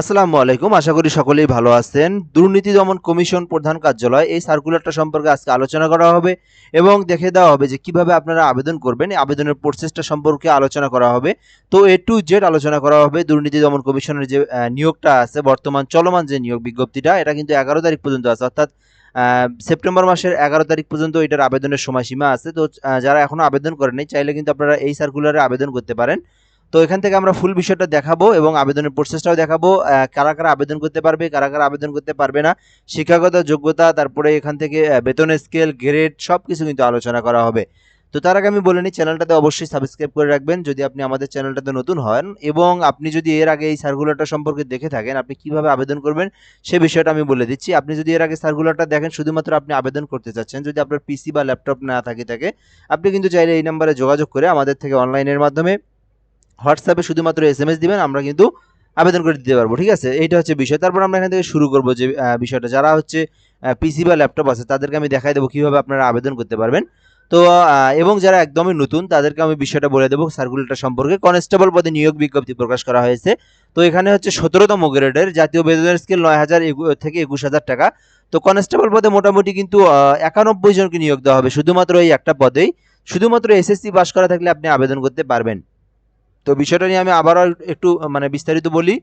আসসালামু আলাইকুম। আশা করি সকলেই ভালো আছেন। দুর্নীতি দমন কমিশন প্রধান কার্যালয় এই সার্কুলারটা সম্পর্কে আজকে আলোচনা করা হবে এবং দেখে দেওয়া হবে যে কীভাবে আপনারা আবেদন করবেন। আবেদনের প্রসেসটা সম্পর্কে আলোচনা করা হবে। তো এ টু জেড আলোচনা করা হবে। দুর্নীতি দমন কমিশনের যে নিয়োগটা আছে, বর্তমান চলমান যে নিয়োগ বিজ্ঞপ্তিটা, এটা কিন্তু এগারো তারিখ পর্যন্ত আছে। অর্থাৎ সেপ্টেম্বর মাসের এগারো তারিখ পর্যন্ত এটার আবেদনের সময়সীমা আছে। তো যারা এখনও আবেদন করেনি চাইলে কিন্তু আপনারা এই সার্কুলারে আবেদন করতে পারেন। তো এখান থেকে আমরা ফুল বিষয়টা দেখাবো এবং আবেদনের প্রসেসটাও দেখাবো কারা কারা আবেদন করতে পারবে, কারা কারা আবেদন করতে পারবে না, শিক্ষাগত যোগ্যতা, তারপরে এখান থেকে বেতন স্কেল গ্রেড সব কিছু কিন্তু আলোচনা করা হবে। তো তার আগে আমি বলে নিই, চ্যানেলটাতে অবশ্যই সাবস্ক্রাইব করে রাখবেন যদি আপনি আমাদের চ্যানেলটাতে নতুন হন এবং আপনি যদি এর আগে এই সার্কুলারটা সম্পর্কে দেখে থাকেন, আপনি কীভাবে আবেদন করবেন সে বিষয়টা আমি বলে দিচ্ছি। আপনি যদি এর আগে সার্কুলারটা দেখেন, শুধুমাত্র আপনি আবেদন করতে চাচ্ছেন, যদি আপনার পিসি বা ল্যাপটপ না থাকে থাকে, আপনি কিন্তু চাইলে এই নাম্বারে যোগাযোগ করে আমাদের থেকে অনলাইনের মাধ্যমে হোয়াটসঅ্যাপে শুধুমাত্র এস এম এস দিবেন, আমরা কিন্তু আবেদন করে দিতে পারব, ঠিক আছে? এইটা হচ্ছে বিষয়। তারপর আমরা এখান থেকে শুরু করব যে বিষয়টা। যারা হচ্ছে পিসি বা ল্যাপটপ আছে, তাদেরকে আমি দেখাই দেবো কীভাবে আপনারা আবেদন করতে পারবেন। তো এবং যারা একদমই নতুন, তাদেরকে আমি বিষয়টা বলে দেবো সার্কুলারটা সম্পর্কে। কনস্টেবল পদে নিয়োগ বিজ্ঞপ্তি প্রকাশ করা হয়েছে। তো এখানে হচ্ছে সতেরোতম গ্রেডের জাতীয় বেতনের স্কেল নয় হাজার থেকে একুশ হাজার টাকা। তো কনস্টেবল পদে মোটামুটি কিন্তু একানব্বই জনকে নিয়োগ দেওয়া হবে শুধুমাত্র এই একটা পদেই। শুধুমাত্র এসএসসি পাস করা থাকলে আপনি আবেদন করতে পারবেন। তো বিষয়টা নিয়ে আমি আবারও একটু মানে বিস্তারিত বলি।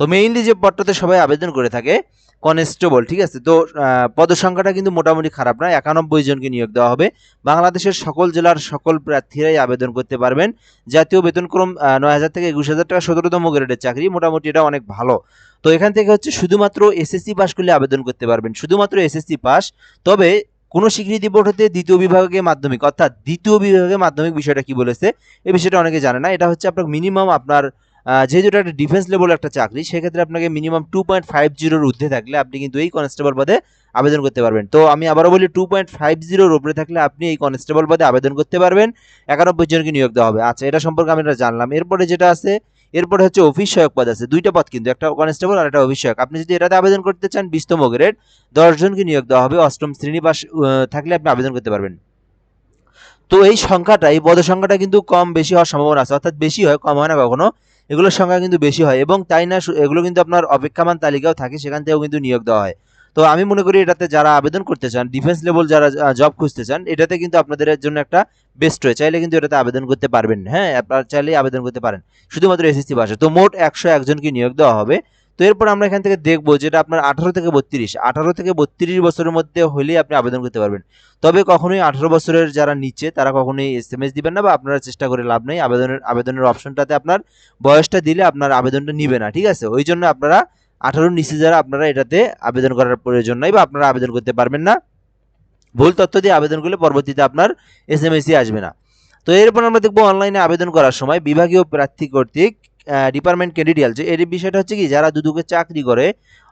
তো মেইনলি যে পদটাতে সবাই আবেদন করে থাকে কনস্টেবল ঠিক আছে? তো আহ, পদসংখ্যাটা কিন্তু মোটামুটি খারাপ না একানব্বই জনকে নিয়োগ দেওয়া হবে। বাংলাদেশের সকল জেলার সকল প্রার্থীরাই আবেদন করতে পারবেন। জাতীয় বেতনক্রম নয় হাজার থেকে একুশ হাজার টাকা সতেরোতম গ্রেডের চাকরি মোটামুটি এটা অনেক ভালো। তো এখান থেকে হচ্ছে শুধুমাত্র এসএসসি পাস করলে আবেদন করতে পারবেন। শুধুমাত্র এসএসসি পাস তবে কোনো স্বীকৃতি বোর্ড হতে দ্বিতীয় বিভাগে মাধ্যমিক, অর্থাৎ দ্বিতীয় বিভাগে মাধ্যমিক বিষয়টা কি বলেছে এই বিষয়টা অনেকে জানে না। এটা হচ্ছে আপনার মিনিমাম আপনার যেহেতু এটা একটা ডিফেন্স লেভেল একটা চাকরি, সেক্ষেত্রে আপনাকে মিনিমাম টু পয়েন্ট ফাইভ জিরোর ঊর্ধ্বে থাকলে আপনি কিন্তু এই কনস্টেবল পদে আবেদন করতে পারবেন। তো আমি আবারও বলি টু পয়েন্ট ফাইভ জিরোর উপরে থাকলে আপনি এই কনস্টেবল পদে আবেদন করতে পারবেন। একানব্বই জনকে নিয়োগ দেওয়া হবে। আচ্ছা এটা সম্পর্কে আমি এটা জানলাম। এরপরে যেটা আছে এরপরে হচ্ছে অফিস সহায়ক পদ আছে দুইটা পদ কিন্তু একটা কনস্টেবল আর একটা অফিস সহায়ক আপনি যদি এটাতে আবেদন করতে চান বিশতম গ্রেড দশ জনকে নিয়োগ দেওয়া হবে অষ্টম শ্রেণি আহ, থাকলে আপনি আবেদন করতে পারবেন। তো এই সংখ্যাটা এই পদের সংখ্যাটা কিন্তু কম বেশি হওয়ার সম্ভাবনা আছে অর্থাৎ বেশি হয় কম হয় না কখনো। এগুলোর সংখ্যা কিন্তু বেশি হয় এবং তাই না এগুলো কিন্তু আপনার অপেক্ষামান তালিকাও থাকে সেখান থেকেও কিন্তু নিয়োগ দেওয়া হয়। তো আমি মনে করি এটাতে যারা আবেদন করতে চান ডিফেন্স লেভেল যারা জব খুঁজতে চান, এটাতে কিন্তু আপনাদের জন্য একটা বেস্ট হয়ে চাইলে কিন্তু এটাতে আবেদন করতে পারবেন। হ্যাঁ আপনারা চাইলেই আবেদন করতে পারেন। শুধুমাত্র এসএসসি পাশে তো মোট একশো একজনকে নিয়োগ দেওয়া হবে। তো এরপর আমরা এখান থেকে দেখব যেটা আপনার আঠারো থেকে বত্রিশ। আঠারো থেকে বত্রিশ বছরের মধ্যে হলেই আপনি আবেদন করতে পারবেন। তবে কখনোই আঠারো বছরের যারা নিচে, তারা কখনোই এস এম এস দিবেন না বা আপনারা চেষ্টা করে লাভ নেই। আবেদনের আবেদনের অপশনটাতে আপনার বয়সটা দিলে আপনার আবেদনটা নিবে না। ঠিক আছে? ওই জন্য আপনারা আঠারোর নিচে যারা আপনারা এটাতে আবেদন করার প্রয়োজন নাই বা আপনারা আবেদন করতে পারবেন না, ভুল তথ্য দিয়ে আবেদন করলে পরবর্তীতে আপনার এস এম আসবে না। তো এরপর আমরা দেখব অনলাইনে আবেদন করার সময় বিভাগীয় প্রার্থী কর্তৃক ডিপার্টমেন্ট ক্যান্ডিডিয়াল যে এর বিষয়টা হচ্ছে কি, যারা দুদুকে চাকরি করে,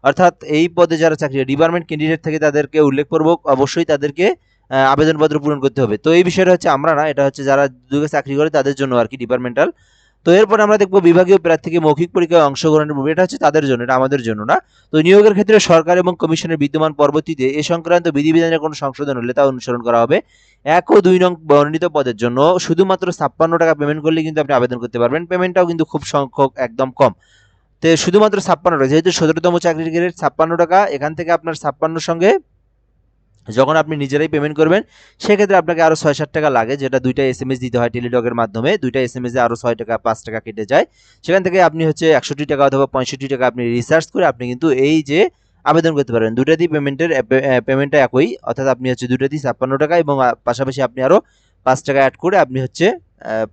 অর্থাৎ এই পদে যারা চাকরি ডিপার্টমেন্ট ক্যান্ডিডেট থেকে তাদেরকে উল্লেখ উল্লেখপূর্বক অবশ্যই তাদেরকে আবেদনপত্র পূরণ করতে হবে। তো এই বিষয়টা হচ্ছে আমরা না, এটা হচ্ছে যারা দুদুকে চাকরি করে তাদের জন্য আর কি ডিপার্টমেন্টাল তো এরপর আমরা দেখব বিভাগীয় প্রার্থীকে মৌখিক পরীক্ষায় অংশগ্রহণের পূর্বে এটা হচ্ছে তাদের জন্য, এটা আমাদের জন্য না। তো নিয়োগের ক্ষেত্রে সরকার এবং কমিশনের বিদ্যমান পরবর্তীতে এ সংক্রান্ত বিধিবিধানের কোনো সংশোধন হলে তা অনুসরণ করা হবে। এক ও দুই নং বর্ণিত পদের জন্য শুধুমাত্র ছাপ্পান্ন টাকা পেমেন্ট করলে কিন্তু আপনি আবেদন করতে পারবেন। পেমেন্টটাও কিন্তু খুব সংখ্যক, একদম কম। তো শুধুমাত্র ছাপ্পান্ন টাকা, যেহেতু সতেরোতম চাকরির গ্রেড ছাপ্পান্ন টাকা, এখান থেকে আপনার ছাপ্পান্নর সঙ্গে যখন আপনি নিজেরাই পেমেন্ট করবেন, সেক্ষেত্রে আপনাকে আরও ছয় সাত টাকা লাগে, যেটা দুইটা এস এম এস দিতে হয় টেলিডকের মাধ্যমে। দুইটা এস এম এসে আরও ছয় টাকা, পাঁচ টাকা কেটে যায়। সেখান থেকে আপনি হচ্ছে একষট্টি টাকা অথবা পঁয়ষট্টি টাকা আপনি রিসার্চ করে আপনি কিন্তু এই যে আবেদন করতে পারেন দুটাতেই পেমেন্টের পেমেন্টটা একই, অর্থাৎ আপনি হচ্ছে দুটাতেই ছাপ্পান্ন টাকা এবং পাশাপাশি আপনি আরও পাঁচ টাকা অ্যাড করে আপনি হচ্ছে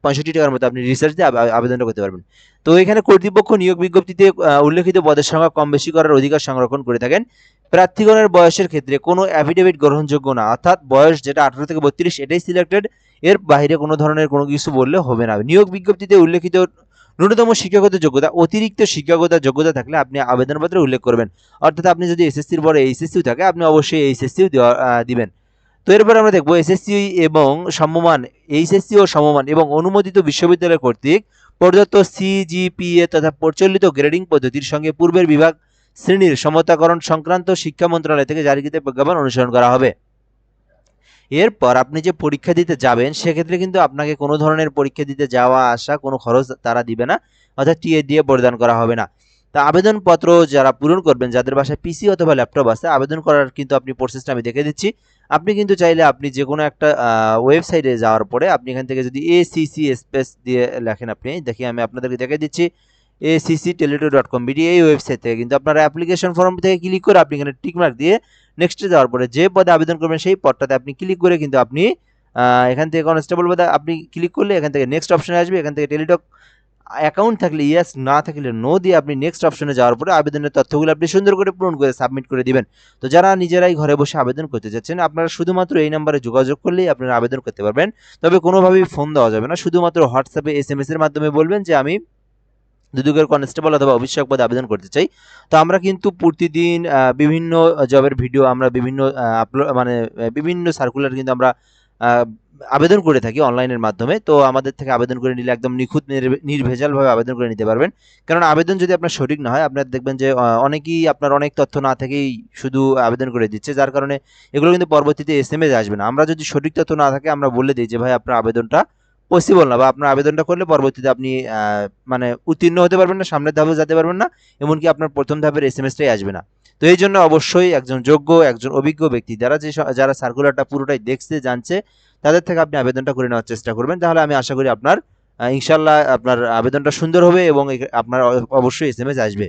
পঁয়ষট্টি টাকার মতো আপনি রিসার্চ দিয়ে আবে- আবেদনটা করতে পারবেন। তো এখানে কর্তৃপক্ষ নিয়োগ বিজ্ঞপ্তিতে উল্লেখিত পদের সংখ্যা কম বেশি করার অধিকার সংরক্ষণ করে থাকেন। প্রার্থীগণের বয়সের ক্ষেত্রে কোনো অ্যাফিডেভিট গ্রহণযোগ্য না, অর্থাৎ বয়স যেটা আঠারো থেকে বত্রিশ, এটাই সিলেক্টেড এর বাইরে কোনো ধরনের কোনো কিছু বললে হবে না। নিয়োগ বিজ্ঞপ্তিতে উল্লেখিত ন্যূনতম শিক্ষাগত যোগ্যতা, অতিরিক্ত শিক্ষাগত যোগ্যতা থাকলে আপনি আবেদনপত্রে উল্লেখ করবেন। অর্থাৎ আপনি যদি এসএসসির পরে এইচএসসিও থাকে, আপনি অবশ্যই এইচএসসিও দেওয়া দিবেন। তো এরপর আমরা দেখব এসএসসি এবং সমমান, এইচএসসি ও সমমান এবং অনুমোদিত বিশ্ববিদ্যালয় কর্তৃক প্রদত্ত সিজিপিএ তথা প্রচলিত গ্রেডিং পদ্ধতির সঙ্গে পূর্বের বিভাগ শ্রেণির সমতাকরণ সংক্রান্ত শিক্ষা মন্ত্রণালয় থেকে জারিকৃত প্রজ্ঞাপন অনুসরণ করা হবে। এরপর আপনি যে পরীক্ষা দিতে যাবেন, সেক্ষেত্রে কিন্তু আপনাকে কোনো ধরনের পরীক্ষা দিতে যাওয়া, আসা কোনো খরচ তারা দিবে না, অর্থাৎ টিএ দিয়ে প্রদান করা হবে না। তা আবেদনপত্র যারা পূরণ করবেন, যাদের বাসায় পিসি অথবা ল্যাপটপ আছে, আবেদন করার কিন্তু আপনি প্রসেসটা আমি দেখে দিচ্ছি। আপনি কিন্তু চাইলে আপনি যে কোনো একটা ওয়েবসাইটে যাওয়ার পরে আপনি এখান থেকে যদি এসিসি স্পেস দিয়ে লেখেন আপনি, দেখি আমি আপনাদেরকে দেখে দিচ্ছি। ACC teletalk dot com BD এই ওয়েবসাইট থেকে কিন্তু আপনারা অ্যাপ্লিকেশন ফর্ম থেকে ক্লিক করে আপনি এখানে টিকমার্ক দিয়ে নেক্সটে যাওয়ার পরে যে পদে আবেদন করবেন, সেই পদটাতে আপনি ক্লিক করে কিন্তু আপনি এখান থেকে কনস্টেবল পদে আপনি ক্লিক করলে এখান থেকে নেক্সট অপশানে আসবে, এখান থেকে টেলিটক অ্যাকাউন্ট থাকলে ইয়েস না থাকলে নো দিয়ে আপনি নেক্সট অপশনে যাওয়ার পরে আবেদনের তথ্যগুলো আপনি সুন্দর করে পূরণ করে সাবমিট করে দিবেন। তো যারা নিজেরাই ঘরে বসে আবেদন করতে চাচ্ছেন, আপনারা শুধুমাত্র এই নাম্বারে যোগাযোগ করলেই আপনারা আবেদন করতে পারবেন। তবে কোনোভাবেই ফোন দেওয়া যাবে না, শুধুমাত্র হোয়াটসঅ্যাপে এস এম এর মাধ্যমে বলবেন যে, আমি দুদকের কনস্টেবল অথবা অভিষেক পদে আবেদন করতে চাই। তো আমরা কিন্তু প্রতিদিন বিভিন্ন জবের ভিডিও আমরা বিভিন্ন আপলোড মানে বিভিন্ন সার্কুলার কিন্তু আমরা আবেদন করে থাকি অনলাইনের মাধ্যমে। তো আমাদের থেকে আবেদন করে নিলে একদম নিখুঁত, নির্ভে- নির্ভেজালভাবে আবেদন করে নিতে পারবেন। কারণ আবেদন যদি আপনার সঠিক না হয়, আপনার দেখবেন যে অনেকেই আপনার অনেক তথ্য না থেকেই শুধু আবেদন করে দিচ্ছে, যার কারণে এগুলো কিন্তু পরবর্তীতে এস এম এস আসবে না। আমরা যদি সঠিক তথ্য না থাকে, আমরা বলে দিই যে, ভাই, আপনার আবেদনটা পসিবল না বা আপনার আবেদনটা করলে পরবর্তীতে আপনি মানে উত্তীর্ণ হতে পারবেন না, সামনের ধাপে যেতে পারবেন না, এমনকি আপনার প্রথম ধাপের এস এম এসটাই আসবে না। তো এই জন্য অবশ্যই একজন যোগ্য, একজন অভিজ্ঞ ব্যক্তি, যারা যে যারা সার্কুলারটা পুরোটাই দেখছে, জানছে, তাদের থেকে আপনি আবেদনটা করে নেওয়ার চেষ্টা করবেন। তাহলে আমি আশা করি আপনার ইনশাল্লাহ আপনার আবেদনটা সুন্দর হবে এবং আপনার অবশ্যই এস এম এস আসবে।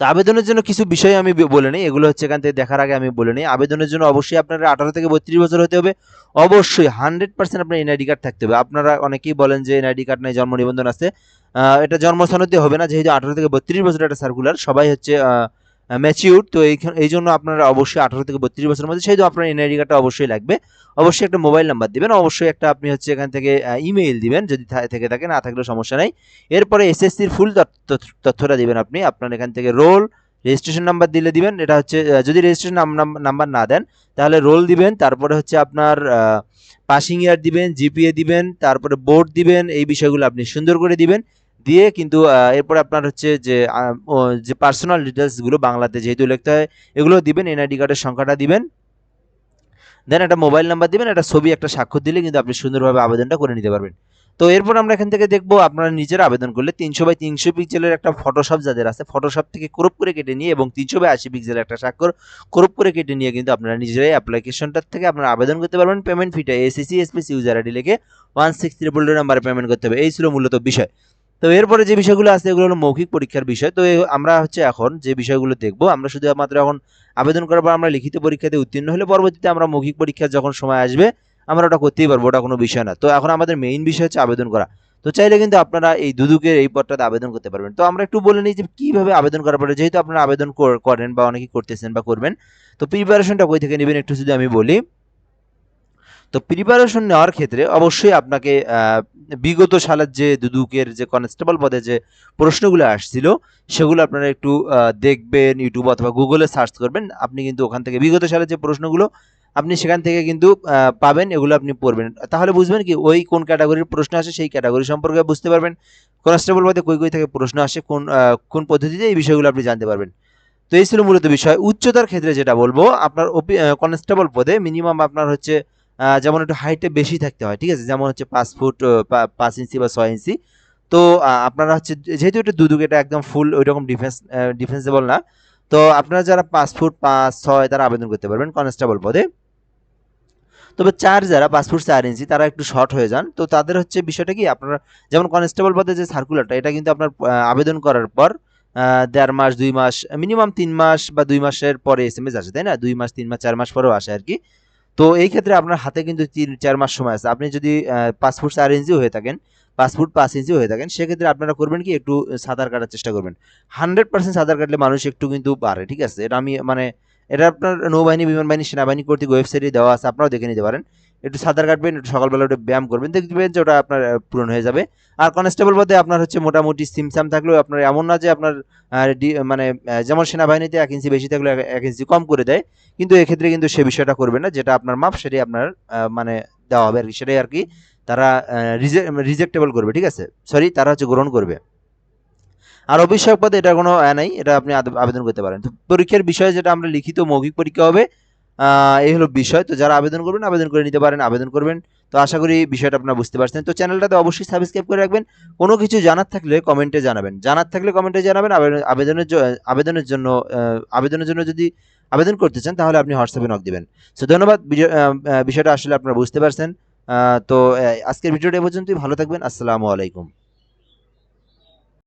তো আবেদনের জন্য কিছু বিষয় আমি বলে নিই, এগুলো হচ্ছে এখান থেকে দেখার আগে আমি বলে নিই। আবেদনের জন্য অবশ্যই আপনারা আঠারো থেকে বত্রিশ বছর হতে হবে। অবশ্যই হান্ড্রেড পার্সেন্ট আপনার এনআইডি কার্ড থাকতে হবে। আপনারা অনেকেই বলেন যে এনআইডি কার্ড নেই, জন্ম নিবন্ধন আছে। এটা জন্ম হবে না, যেহেতু আঠারো থেকে বত্রিশ বছর একটা সার্কুলার সবাই হচ্ছে ম্যাচিউর তো এই জন্য আপনারা অবশ্যই আঠারো থেকে বত্রিশ বছরের মধ্যে সেহেতু আপনার এনআইডি কার্ডটা অবশ্যই লাগবে। অবশ্যই একটা মোবাইল নাম্বার দিবেন, অবশ্যই একটা আপনি হচ্ছে এখান থেকে ইমেইল দিবেন, যদি থেকে থাকে, না থাকলেও সমস্যা নাই। এরপরে এসএসসির ফুল তথ্যটা দিবেন আপনি। আপনার এখান থেকে রোল রেজিস্ট্রেশন নাম্বার দিলে দিবেন। এটা হচ্ছে যদি রেজিস্ট্রেশন নাম্বার না দেন, তাহলে রোল দিবেন, তারপরে হচ্ছে আপনার পাসিং ইয়ার দিবেন জিপিএ দিবেন, তারপরে বোর্ড দিবেন, এই বিষয়গুলো আপনি সুন্দর করে দিবেন। দিয়ে কিন্তু এরপরে আপনার হচ্ছে যে যে পার্সোনাল ডিটেলসগুলো বাংলাতে যেহেতু লিখতে হয়, এগুলো দিবেন এনআইডি কার্ডের সংখ্যাটা দিবেন। দেন একটা মোবাইল নাম্বার দিবেন, একটা ছবি, একটা স্বাক্ষর দিলে কিন্তু আপনি সুন্দরভাবে আবেদনটা করে নিতে পারবেন। তো এরপর আমরা এখান থেকে দেখব, আপনারা নিজেরা আবেদন করলে তিনশো বাই তিনশো পিক্সেলের একটা ফটোশপ যাদের আছে ফটোশপ থেকে ক্রপ করে কেটে নিয়ে এবং তিনশো বাই আশি পিক্সেলের একটা স্বাক্ষর ক্রপ করে কেটে নিয়ে কিন্তু আপনারা নিজেরাই অ্যাপ্লিকেশনটার থেকে আপনারা আবেদন করতে পারবেন। পেমেন্ট ফিটা এসিসি এসপিসি ইউজার আইডি লিখে ওয়ান সিক্স ট্রিপল নাম্বারে পেমেন্ট করতে হবে। এই ছিল মূলত বিষয়। তো এরপরে যে বিষয়গুলো আছে, এগুলো হলো মৌখিক পরীক্ষার বিষয়। তো আমরা হচ্ছে এখন যে বিষয়গুলো দেখব, আমরা শুধুমাত্র এখন আবেদন করার পর আমরা লিখিত পরীক্ষাতে উত্তীর্ণ হলে পরবর্তীতে আমরা মৌখিক পরীক্ষার যখন সময় আসবে, আমরা ওটা করতেই পারব, ওটা কোনো বিষয় না। তো এখন আমাদের মেইন বিষয় হচ্ছে আবেদন করা। তো চাইলে কিন্তু আপনারা এই দুদুকের এই পদটাতে আবেদন করতে পারবেন। তো আমরা একটু বলে নিই যে কীভাবে আবেদন করার পরে, যেহেতু আপনারা আবেদন করেন বা অনেকেই করতেছেন বা করবেন, তো প্রিপারেশনটা কই থেকে নেবেন একটু যদি আমি বলি। তো প্রিপারেশন নেওয়ার ক্ষেত্রে অবশ্যই আপনাকে বিগত সালের যে দুদুকের যে কনস্টেবল পদে যে প্রশ্নগুলো আসছিল, সেগুলো আপনারা একটু দেখবেন ইউটিউব অথবা গুগলে সার্চ করবেন। আপনি কিন্তু ওখান থেকে বিগত সালের যে প্রশ্নগুলো, আপনি সেখান থেকে কিন্তু পাবেন, এগুলো আপনি পড়বেন। তাহলে বুঝবেন কি, ওই কোন ক্যাটাগরির প্রশ্ন আসে সেই ক্যাটাগরি সম্পর্কে বুঝতে পারবেন। কনস্টেবল পদে কই কই থেকে প্রশ্ন আসে, কোন কোন পদ্ধতিতে এই বিষয়গুলো আপনি জানতে পারবেন। তো এই ছিল মূলত বিষয়। উচ্চতার ক্ষেত্রে যেটা বলব, আপনার কনস্টেবল পদে মিনিমাম আপনার হচ্ছে যেমন একটু হাইটে বেশি থাকতে হয়, ঠিক আছে? যেমন হচ্ছে পাঁচ ফুট পাঁচ ইঞ্চি বা ছয় ইঞ্চি। তো আপনারা হচ্ছে, যেহেতু এটা দুদুক, এটা একদম ফুল ওই রকম ডিফেন্স ডিফেন্সেবল না, তো আপনারা যারা পাঁচ ফুট, পাঁচ, ছয়, তারা আবেদন করতে পারবেন কনস্টেবল পদে। তবে চার যারা পাঁচ ফুট চার ইঞ্চি, তারা একটু শর্ট হয়ে যান। তো তাদের হচ্ছে বিষয়টা কি, আপনারা, যেমন কনস্টেবল পদে যে সার্কুলারটা এটা কিন্তু আপনার আবেদন করার পর দেড় মাস, দুই মাস মিনিমাম তিন মাস বা দুই মাসের পরে এস এম এস আসে, তাই না? দুই মাস, তিন মাস, চার মাস পরেও আসে আর কি। তো এই ক্ষেত্রে আপনার হাতে কিন্তু তিন, চার মাস সময় আছে। আপনি যদি পাসপোর্ট চার ইঞ্চিও হয়ে থাকেন, পাঁচ ফুট পাঁচ ইঞ্চিও হয়ে থাকেন, সেক্ষেত্রে আপনারা করবেন কি, একটু সাঁতার কাটার চেষ্টা করবেন। হান্ড্রেড পার্সেন্ট সাঁতার কাটলে মানুষ একটু কিন্তু পারে, ঠিক আছে? এটা আমি মানে এটা আপনার নৌবাহিনী, বিমানবাহিনী, সেনাবাহিনী কর্তৃক ওয়েবসাইটে দেওয়া আছে, আপনারাও দেখে নিতে পারেন। একটু সাঁতার কাটবেন, একটু সকালবেলা একটু ব্যায়াম করবেন, দেখবেন যে ওটা আপনার পূরণ হয়ে যাবে। আর কনস্টেবল পদে আপনার হচ্ছে মোটামুটি সিমসাম থাকলেও আপনার এমন না যে আপনার মানে যেমন সেনাবাহিনীতে এক ইঞ্চি বেশি থাকলে এক- ইঞ্চি কম করে দেয়, কিন্তু এক্ষেত্রে কিন্তু সে বিষয়টা করবে না, যেটা আপনার মাপ সেটাই আপনার মানে দেওয়া হবে আর কি, সেটাই আর কি তারা রিজেক্টেবল করবে, ঠিক আছে? সরি তারা হচ্ছে গ্রহণ করবে। আর অভিষেক পদে এটা কোনো নাই, এটা আপনি আবেদন করতে পারেন। তো পরীক্ষার বিষয়ে যেটা আমরা লিখিত মৌখিক পরীক্ষা হবে এই হলো বিষয়। তো যারা আবেদন করবেন, আবেদন করে নিতে পারেন, আবেদন করবেন। তো আশা করি বিষয়টা আপনারা বুঝতে পারছেন। তো চ্যানেলটাতে অবশ্যই সাবস্ক্রাইব করে রাখবেন। কোনো কিছু জানার থাকলে কমেন্টে জানাবেন। জানার থাকলে কমেন্টে জানাবেন। আবেদনের আবেদনের জন্য আবেদনের জন্য যদি আবেদন করতে চান, তাহলে আপনি হোয়াটসঅ্যাপে নক দিবেন। সো ধন্যবাদ। বিষয়টা আসলে আপনারা বুঝতে পারছেন। তো আজকের ভিডিওটা এ পর্যন্তই। ভালো থাকবেন। আসসালামু আলাইকুম।